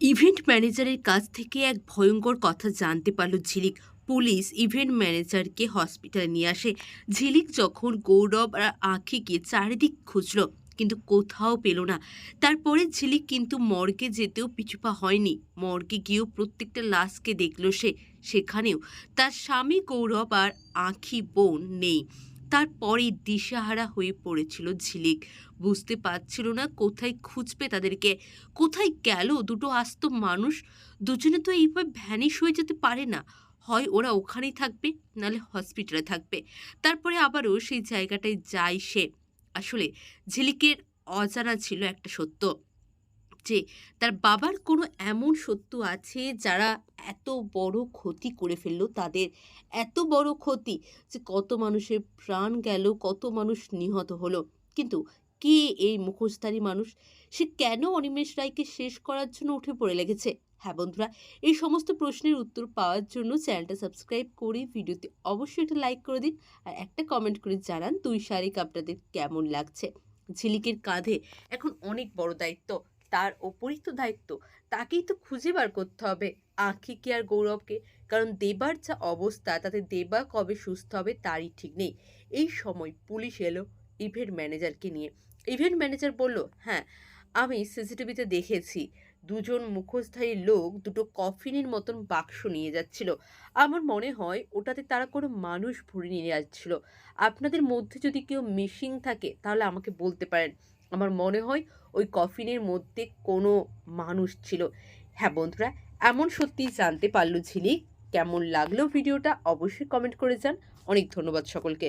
Event ম্যানেজারের কাছ থেকে এক ভয়ঙ্কর কথা জানতে পারল ঝিলিক। পুলিশ ইভেন্ট ম্যানেজারকে হসপিটালে নিয়ে আসে। ঝিলিক যখন গৌরব আর আখিকে চারিদিক খুঁজল, কিন্তু কোথাও পেল না। তারপরে ঝিলিক কিন্তু মর্গে যেতেও পিছুপা হয়নি। মর্গে গিয়েও প্রত্যেকটা লাশকে দেখল সে, সেখানেও। তার স্বামী গৌরব আর আঁখি বোন নেই। তারপরে দিশাহারা হয়ে পড়েছিল ঝিলিক। বুঝতে পারছিল না কোথায় খুঁজবে তাদেরকে। কোথায় গেল দুটো আস্ত মানুষ? দুজনে তো এইভাবে ভ্যানিশ হয়ে যেতে পারে না। হয় ওরা ওখানেই থাকবে, নাহলে হসপিটালে থাকবে। তারপরে আবারও সেই জায়গাটায় যায় সে। আসলে ঝিলিকের অজানা ছিল একটা সত্য। যে তার বাবার কোনো এমন সত্য আছে যারা এত বড় ক্ষতি করে ফেলল তাদের? এত বড় ক্ষতি যে কত মানুষের প্রাণ গেল, কত মানুষ নিহত হলো। কিন্তু কে এই মুখোশধারী মানুষ? সে কেন অনিমেষ রায়কে শেষ করার জন্য উঠে পড়ে লেগেছে? হ্যাঁ বন্ধুরা, এই সমস্ত প্রশ্নের উত্তর পাওয়ার জন্য চ্যানেলটা সাবস্ক্রাইব করে ভিডিওতে অবশ্যই একটা লাইক করে দিন আর একটা কমেন্ট করে জানান দুই শারিক আপনাদের কেমন লাগছে। ঝিলিকের কাঁধে এখন অনেক বড় দায়িত্ব। তার ওপরই তো দায়িত্ব তাকেই তো খুঁজে বার করতে হবে। আঁখিকে আর গৌরবকে? কারণ দেবার যা অবস্থা, তাতে দেবা কবে সুস্থ হবে তারই ঠিক নেই। এই সময় পুলিশ এলো ইভেন্ট ম্যানেজারকে নিয়ে। ইভেন্ট ম্যানেজার বলল হ্যাঁ আমি সিসিটিভিতে দেখেছি। দুজন মুখোশধারী লোক দুটো কফিনের মতন বাক্স নিয়ে যাচ্ছিল। আমার মনে হয় ওটাতে তারা কোনো মানুষ ভরে নিয়ে যাচ্ছিল আপনাদের মধ্যে যদি কেউ মিসিং থাকে, তাহলে আমাকে বলতে পারেন। আমার মনে হয় ওই কফিনের মধ্যে কোনো মানুষ ছিল। হ্যাঁ বন্ধুরা, এমন সত্যি জানতে পারল ঝিলিক কেমন লাগল ভিডিওটা অবশ্যই কমেন্ট করে যান অনেক ধন্যবাদ সকলকে।